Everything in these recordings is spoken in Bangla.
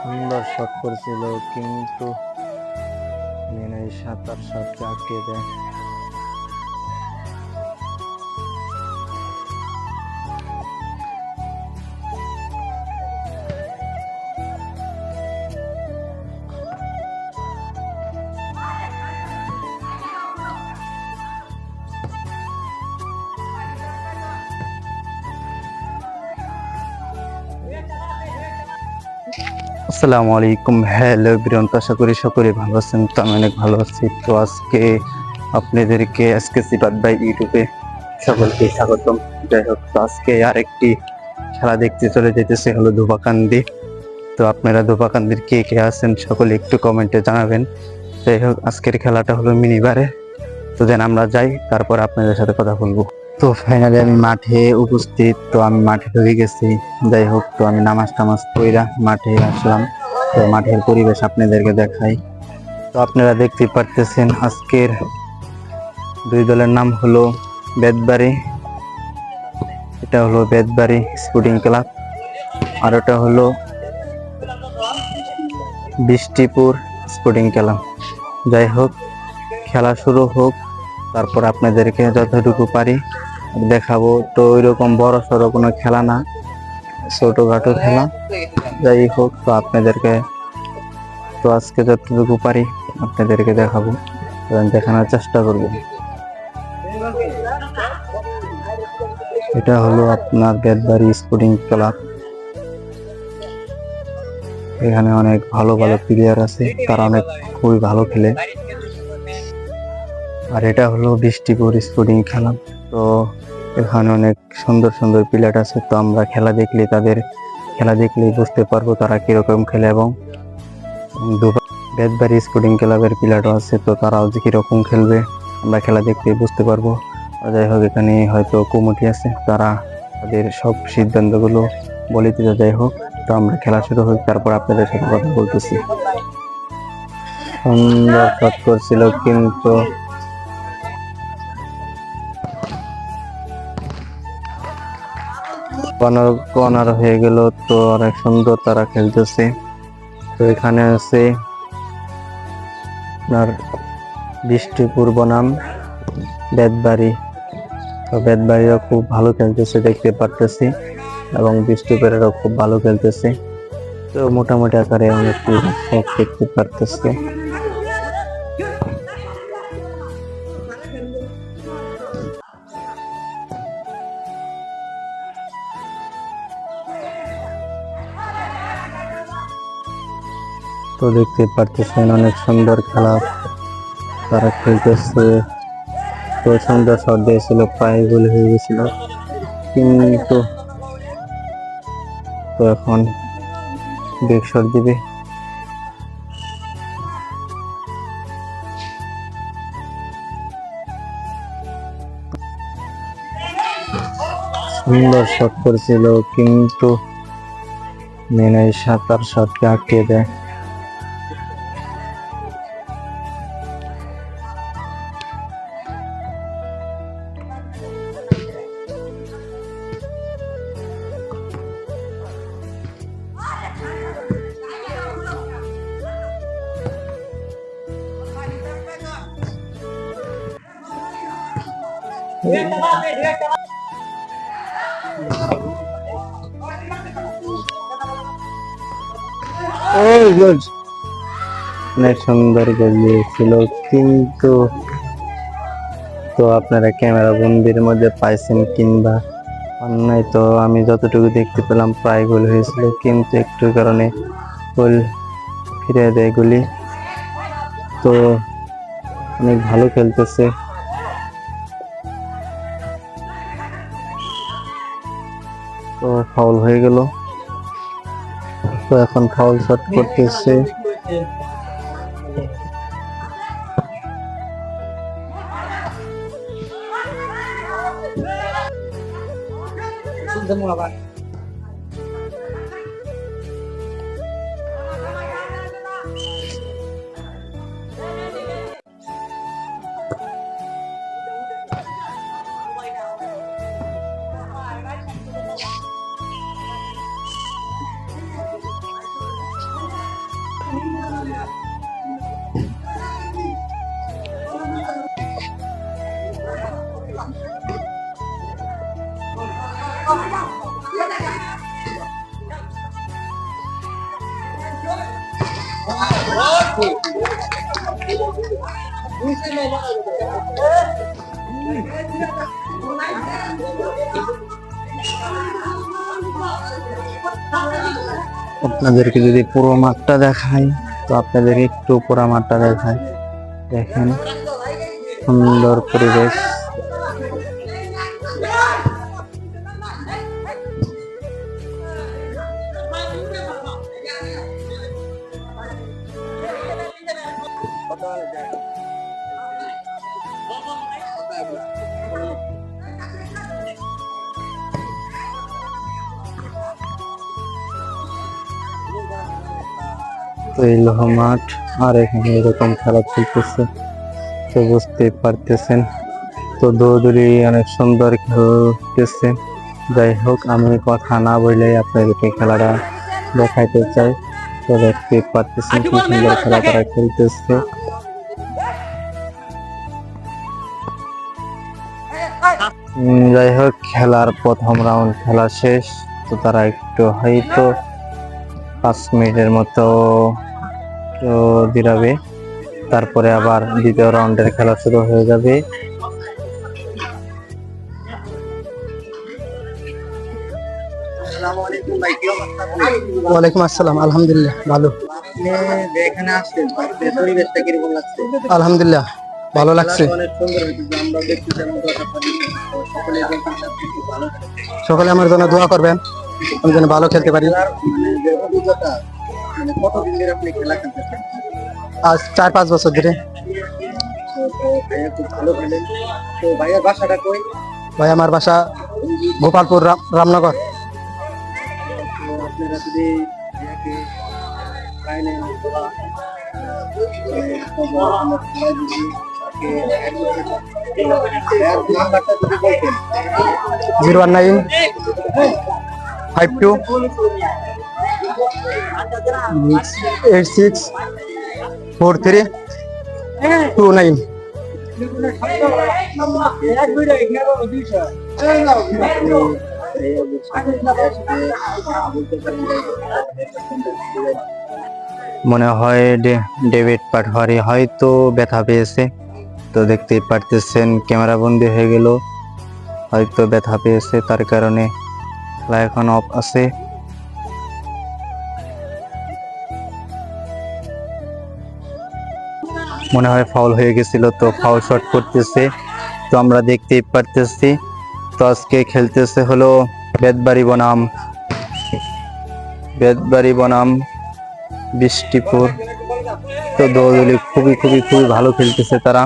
সুন্দর শট করেছিল কিন্তু সাঁতার শটকে আটকে দেয়। আসসালামু আলাইকুম। হ্যালো বিরন্ত আশা করি সকলে ভালো আছেন, তো আমি অনেক ভালো আছি। তো আজকে আপনাদেরকে আজকে সিবাদ বাই ইউটিউবে সকলকে স্বাগতম। যাই হোক, তো আজকে আরেকটি খেলা দেখতে চলে যেতেছে হলো ধোপাকান্দি। তো আপনারা ধোপাকান্দির কে কে আছেন সকলে একটু কমেন্টে জানাবেন। যাই হোক, আজকের খেলাটা হলো মিনিবারে তো দেন আমরা যাই, তারপর আপনাদের সাথে কথা বলব। তো ফাইনালি আমি মাঠে উপস্থিত, তো আমি মাঠে ঢুকে গেছি। যাই হোক, তো আমি নামাজ টামাজ কইরা মাঠে আসলাম। তো মাঠের পরিবেশ আপনাদেরকে দেখাই। তো আপনারা দেখতে পারতেছেন আজকের দুই দলের নাম হলো বেদবাড়ি এটা হলো বেদবাড়ি স্পোর্টিং ক্লাব। আর ওটা হলো বৃষ্টিপুর স্পোর্টিং ক্লাব। যাই হোক, খেলা শুরু হোক, তারপর আপনাদেরকে যতটুকু পারি দেখাবো। তো ওইরকম বড় সড়ো কোনো খেলা না, ছোটখাটো খেলা। যাই হোক, তো আপনাদেরকে তো আজকে যতটুকু পারি আপনাদেরকে দেখাবো দেখানোর চেষ্টা করব। এটা হলো আপনার বেদবাড়ি স্পোর্টিং ক্লাব। এখানে অনেক ভালো ভালো প্লেয়ার আছে, তারা অনেক খুবই ভালো খেলে। আর এটা হলো বৃষ্টিপুর স্পোর্টিং খেলা। তো এখানে অনেক সুন্দর সুন্দর প্লেয়ার আছে, তো আমরা খেলা দেখলে তাদের, খেলা দেখলেই বুঝতে পারব তারা কীরকম খেলে এবং দুবার বেদবাড়ি স্পোর্টিং ক্লাবের প্লেয়ারও আছে, তো তারাও যে কীরকম খেলবে, আমরা খেলা দেখলে বুঝতে পারব। যাই হোক, এখানে হয়তো কমিটি আছে, তারা তাদের সব সিদ্ধান্তগুলো বলে দিতে যাই হোক, তো আমরা খেলা শুরু হোক, তারপর আপনাদের সাথে কথা বলতেছি। সুন্দর শট করছিল, কিন্তু কর্নার কর্নার হয়ে গেল, তো অনেক সুন্দর তারা খেলতেছে। তো এখানে আছে আপনার বৃষ্টিপুর বনাম বেদবাড়ি তো বেদবাড়িও খুব ভালো খেলতেছে, দেখতে পারতেছি। এবং বৃষ্টিপুরেরও খুব ভালো খেলতেছে। তো মোটামুটি আকারে অনেক দেখতে পারতেছে। তো দেখতে পারতেছেন অনেক সুন্দর খেলা তারা খেলতেছে। তো সুন্দর শট দিয়েছিল প্রায় গোল হয়ে গেছিল। কিন্তু তো এখন বেগ শট দিবে। সুন্দর শট করেছিল, কিন্তু মেনে সাঁতার শটকে আটকে দেয়। অনেক সুন্দর গোল দিয়েছিল কিন্তু তো আপনারা ক্যামেরা বন্দির মধ্যে পাইছেন কিংবা অন্যায়, তো আমি যতটুকু দেখতে পেলাম প্রায় গোল হয়েছিল, কিন্তু একটু কারণে গোল ফিরে দেয় গুলি। তো অনেক ভালো খেলতেছে। ফাউল হয়ে গেল তো এখন ফাউল শট করতেছে আবার আপনাদেরকে যদি পুরো মাঠটা দেখাই তো আপনাদেরকে একটু পুরো মাঠটা দেখাই। দেখেন সুন্দর পরিবেশ। তো এই লোহ মাঠ আর এখানে এরকম খেলা চলতেছে। তো বুঝতে পারতেছেন। তো দৌড়ি অনেক সুন্দর খেলতেছে যাই হোক আমি কথা না বললে আপনাদেরকে খেলাটা দেখাইতে চাই। তো দেখতে পারতেছেন কি সুন্দর খেলা তারা খেলতেছে। যাই হোক খেলার প্রথম রাউন্ড খেলা শেষ। তো তারা একটু হয়তো পাঁচ মিনিটের মতো দিরাবে। তারপরে আবার দ্বিতীয় রাউন্ডের খেলা শুরু হয়ে যাবে। ওয়ালাইকুম আসসালাম, আলহামদুলিল্লাহ, ভালো। আলহামদুলিল্লাহ, ভালো লাগছে। সকলে আমার জন্য দোয়া করবেন, আমি যেন ভালো খেলতে পারি। মানে যে অভিজ্ঞতা কতদিন ধরে আপনি খেলা খেলতেছেন আজ চার পাঁচ বছর ধরে। তো তো ভাইয়া খুব ভালো খেলেন তো ভাইয়ার বাসাটা কই? ভাই আমার বাসা গোপালপুর রাম- রামনগর। আপনারা যদি zero one nine five two. Eight six four three two nine মনে হয় ডেভিড পাটওয়ারি হয়তো ব্যথা পেয়েছে। তো দেখতেই পারতেছেন, ক্যামেরা বন্দি হয়ে গেল। হয়তো ব্যথা পেয়েছে, তার কারণে খেলা এখন অফ আছে। মনে হয় ফাউল হয়ে গেছিল, তো ফাউল শট করতেছে। তো আমরা দেখতেই পারতেছি। তো আজকে খেলতেছে হলো বেদবাড়ি বনাম। বেদবাড়ি বনাম, বৃষ্টিপুর। তো দৌদলি খুবই খুবই খুবই ভালো খেলতেছে তারা।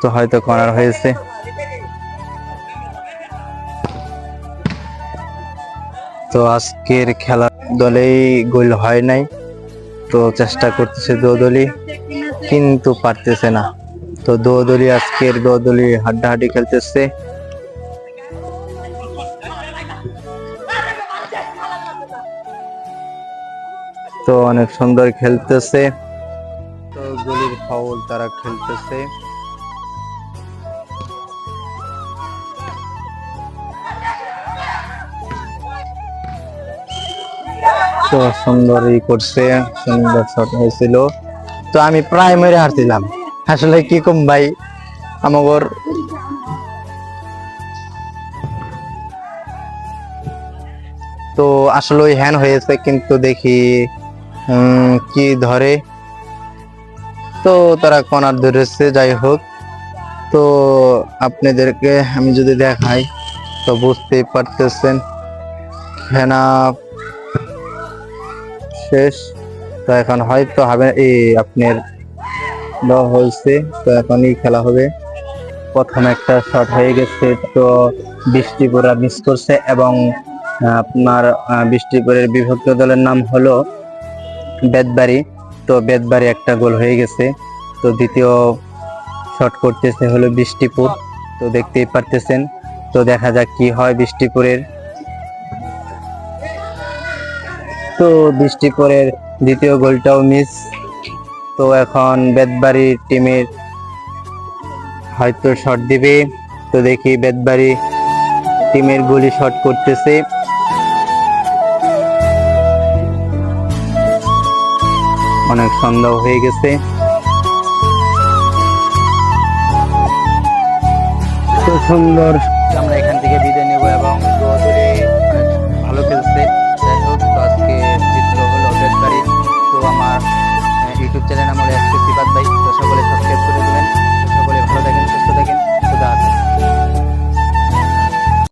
তো হয়তো করার হয়েছে। তো আজকের খেলা দলেই গোল হয় নাই। তো চেষ্টা করতেছে দৌদলি কিন্তু পারতেছে না। তো দৌদলি আজকের দৌদলি হাড্ডাহাড্ডি খেলতেছে। তো অনেক সুন্দর খেলতেছে। তো গলির ফাউল তারা খেলতেছে। তো সুন্দর ই করছে, সুন্দর শট হয়েছিল। তো আমি প্রায় মেরে হারছিলাম। আসলে কি কম ভাই? আমাগর তো আসলে ওই হ্যান হয়েছে, কিন্তু দেখি কি ধরে। তো তারা কনার ধরেছে, যাই হোক। তো আপনাদেরকে আমি যদি দেখাই, তো বুঝতেই পারতেছেন। হেনা শেষ। তো এখন হয়তো হবে এই আপনার ল হয়েছে, তো এখনই খেলা হবে। প্রথম একটা শট হয়ে গেছে, তো বৃষ্টিপুরা মিস করছে এবং আপনার বৃষ্টিপুরের বিভক্ত দলের নাম হলো বেদবাড়ি তো বেদবাড়ি একটা গোল হয়ে গেছে, তো দ্বিতীয় শট করতেছে হলো বৃষ্টিপুর। তো দেখতেই পারতেছেন, তো দেখা যাক কি হয় বৃষ্টিপুরের। তো বৃষ্টিপুরের দ্বিতীয় গোলটাও মিস তো এখন বেদবাড়ি টিমের হয়তো শট দিবে। তো দেখি বেদবাড়ি টিমের গুলি শট করতেছে। অনেক সন্দেহ হয়ে গেছে। সুন্দর। আমরা এখান থেকে বিদায় নেব এবং Telena